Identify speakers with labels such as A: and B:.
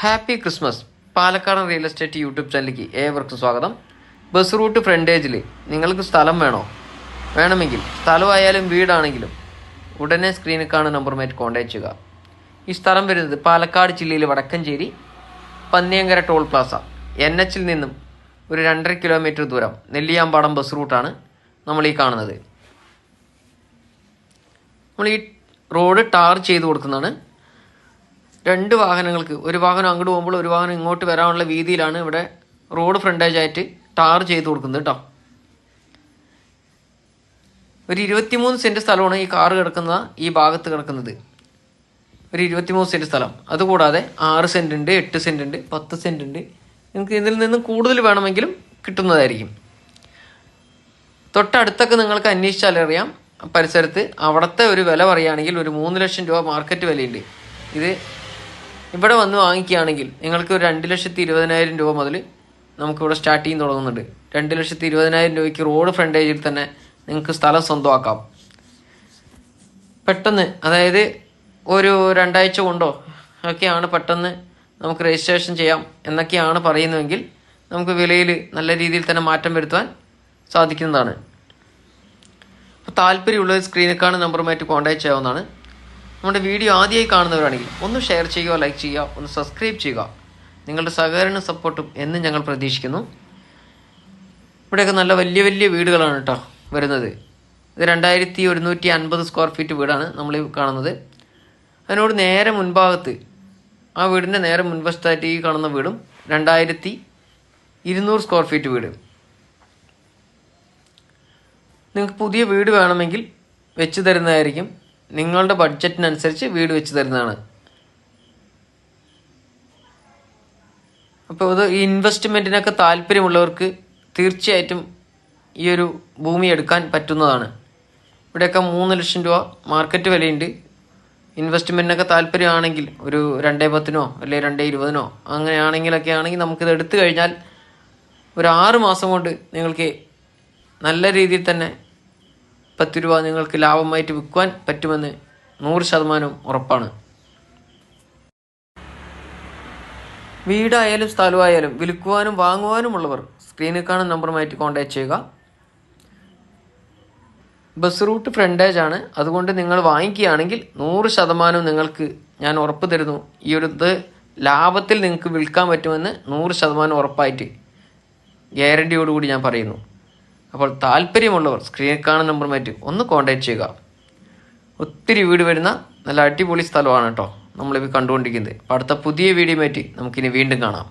A: Happy Christmas Palakkad real estate YouTube ചാനലിലേക്ക് ഏവർക്കും സ്വാഗതം. ബസ് റൂട്ട് ഫ്രണ്ടേജിൽ നിങ്ങൾക്ക് സ്ഥലം വേണോ? വേണമെങ്കിൽ സ്ഥലമായാലും വീടാണെങ്കിലും ഉടനെ സ്ക്രീനിൽ കാണുന്ന നമ്പറുമായിട്ട് കോൺടാക്ട് ചെയ്യുക. ഈ സ്ഥലം വരുന്നത് പാലക്കാട് ജില്ലയിൽ Vadakkencherry Panniyankara toll plaza N എച്ചിൽ നിന്നും ഒരു രണ്ടര കിലോമീറ്റർ ദൂരം നെല്ലിയാമ്പാടം ബസ് റൂട്ടാണ് നമ്മൾ ഈ കാണുന്നത്. നമ്മൾ ഈ റോഡ് ടാർ ചെയ്ത് കൊടുക്കുന്നതാണ്. രണ്ട് വാഹനങ്ങൾക്ക്. ഒരു വാഹനം അങ്ങോട്ട് പോകുമ്പോൾ ഒരു വാഹനം ഇങ്ങോട്ട് വരാനുള്ള വീതിയിലാണ് ഇവിടെ റോഡ് ഫ്രണ്ടേജ് ആയിട്ട് ടാർ ചെയ്ത് കൊടുക്കുന്നത് കേട്ടോ ഒരു ഇരുപത്തിമൂന്ന് സെന്റ് സ്ഥലമാണ് ഈ കാറ് കിടക്കുന്ന ഈ ഭാഗത്ത് കിടക്കുന്നത്. ഒരു ഇരുപത്തിമൂന്ന് സെന്റ് സ്ഥലം. അതുകൂടാതെ ആറ് സെന്റ് ഉണ്ട് എട്ട് സെന്റ് ഉണ്ട് പത്ത് സെന്റ് ഉണ്ട്. നിങ്ങൾക്ക് ഇതിൽ നിന്നും കൂടുതൽ വേണമെങ്കിലും കിട്ടുന്നതായിരിക്കും. തൊട്ടടുത്തൊക്കെ നിങ്ങൾക്ക് അന്വേഷിച്ചാൽ അറിയാം. പരിസരത്ത് അവിടുത്തെ ഒരു വില പറയുകയാണെങ്കിൽ ഒരു മൂന്ന് ലക്ഷം രൂപ മാർക്കറ്റ് വിലയുണ്ട്. ഇത് ഇവിടെ വന്ന് വാങ്ങിക്കുകയാണെങ്കിൽ നിങ്ങൾക്ക് ഒരു രണ്ട് ലക്ഷത്തി ഇരുപതിനായിരം രൂപ മുതൽ നമുക്കിവിടെ സ്റ്റാർട്ട് ചെയ്യാൻ തുടങ്ങുന്നുണ്ട്. രണ്ട് ലക്ഷത്തി ഇരുപതിനായിരം രൂപയ്ക്ക് റോഡ് ഫ്രണ്ടേജിൽ തന്നെ നിങ്ങൾക്ക് സ്ഥലം സ്വന്തമാക്കാം. പെട്ടെന്ന് അതായത് ഒരു രണ്ടാഴ്ച കൊണ്ടോ ഒക്കെയാണ് പെട്ടെന്ന് നമുക്ക് രജിസ്ട്രേഷൻ ചെയ്യാം എന്നൊക്കെയാണ് പറയുന്നതെങ്കിൽ നമുക്ക് വിലയിൽ നല്ല രീതിയിൽ തന്നെ മാറ്റം വരുത്താൻ സാധിക്കുന്നതാണ്. അപ്പോൾ താല്പര്യമുള്ളത് സ്ക്രീനിൽ കാണുന്ന നമ്പറുമായിട്ട് കോൺടാക്ട് ചെയ്യാവുന്നതാണ്. നമ്മുടെ വീഡിയോ ആദ്യമായി കാണുന്നവരാണെങ്കിൽ ഒന്ന് ഷെയർ ചെയ്യുക ലൈക്ക് ചെയ്യുക ഒന്ന് സബ്സ്ക്രൈബ് ചെയ്യുക. നിങ്ങളുടെ സഹകരണ സപ്പോർട്ടും എന്നും ഞങ്ങൾ പ്രതീക്ഷിക്കുന്നു. ഇവിടെയൊക്കെ നല്ല വലിയ വലിയ വീടുകളാണ് കേട്ടോ വരുന്നത്. ഇത് രണ്ടായിരത്തി ഒരുന്നൂറ്റി അൻപത് സ്ക്വയർ ഫീറ്റ് വീടാണ് നമ്മൾ കാണുന്നത്. അതിനോട് നേരെ മുൻഭാഗത്ത് ആ വീടിന്റെ നേരെ മുൻവശത്തായിട്ട് ഈ കാണുന്ന വീടും രണ്ടായിരത്തി ഇരുന്നൂറ് സ്ക്വയർ ഫീറ്റ് വീട്. നിങ്ങൾക്ക് പുതിയ വീട് വേണമെങ്കിൽ വെച്ച് തരുന്നതായിരിക്കും. നിങ്ങളുടെ ബഡ്ജറ്റിനനുസരിച്ച് വീട് വെച്ച് തരുന്നതാണ്. അപ്പോൾ ഇത് ഇൻവെസ്റ്റ്മെന്റിനൊക്കെ താല്പര്യമുള്ളവർക്ക് തീർച്ചയായിട്ടും ഈ ഒരു ഭൂമി എടുക്കാൻ പറ്റുന്നതാണ്. ഇവിടെയൊക്കെ മൂന്ന് ലക്ഷം രൂപ മാർക്കറ്റ് വിലയുണ്ട്. ഇൻവെസ്റ്റ്മെന്റിനൊക്കെ താല്പര്യമാണെങ്കിൽ ഒരു രണ്ടേ പത്തിനോ അല്ലെങ്കിൽ രണ്ടേ ഇരുപതിനോ അങ്ങനെയാണെങ്കിലൊക്കെ ആണെങ്കിൽ നമുക്കിത് എടുത്തു കഴിഞ്ഞാൽ ഒരു ആറ് മാസം കൊണ്ട് നിങ്ങൾക്ക് നല്ല രീതിയിൽ തന്നെ പത്ത് രൂപ നിങ്ങൾക്ക് ലാഭമായിട്ട് വിൽക്കുവാൻ പറ്റുമെന്ന് നൂറ് ശതമാനം ഉറപ്പാണ്. വീടായാലും സ്ഥലമായാലും വിൽക്കുവാനും വാങ്ങുവാനുമുള്ളവർ സ്ക്രീനിൽ കാണുന്ന നമ്പറുമായിട്ട് കോൺടാക്ട് ചെയ്യുക. ബസ് റൂട്ട് ഫ്രണ്ടേജ് ആണ്. അതുകൊണ്ട് നിങ്ങൾ വാങ്ങിക്കുകയാണെങ്കിൽ നൂറ് ശതമാനം നിങ്ങൾക്ക് ഞാൻ ഉറപ്പ് തരുന്നു. ഈ ഒരു ഇത് ലാഭത്തിൽ നിങ്ങൾക്ക് വിൽക്കാൻ പറ്റുമെന്ന് നൂറ് ശതമാനം ഉറപ്പായിട്ട് ഗ്യാരണ്ടിയോടുകൂടി ഞാൻ പറയുന്നു. അപ്പോൾ താല്പര്യമുള്ളവർ സ്ക്രീനിൽ കാണുന്ന നമ്പർ മാറ്റി ഒന്ന് കോൺടാക്ട് ചെയ്യുക. ഒത്തിരി വീട് വരുന്ന നല്ല അടിപൊളി സ്ഥലമാണ് കേട്ടോ നമ്മളിപ്പോൾ കണ്ടുകൊണ്ടിരിക്കുന്നത്. അപ്പോൾ അടുത്ത പുതിയ വീഡിയോ മാറ്റി നമുക്കിനി വീണ്ടും കാണാം.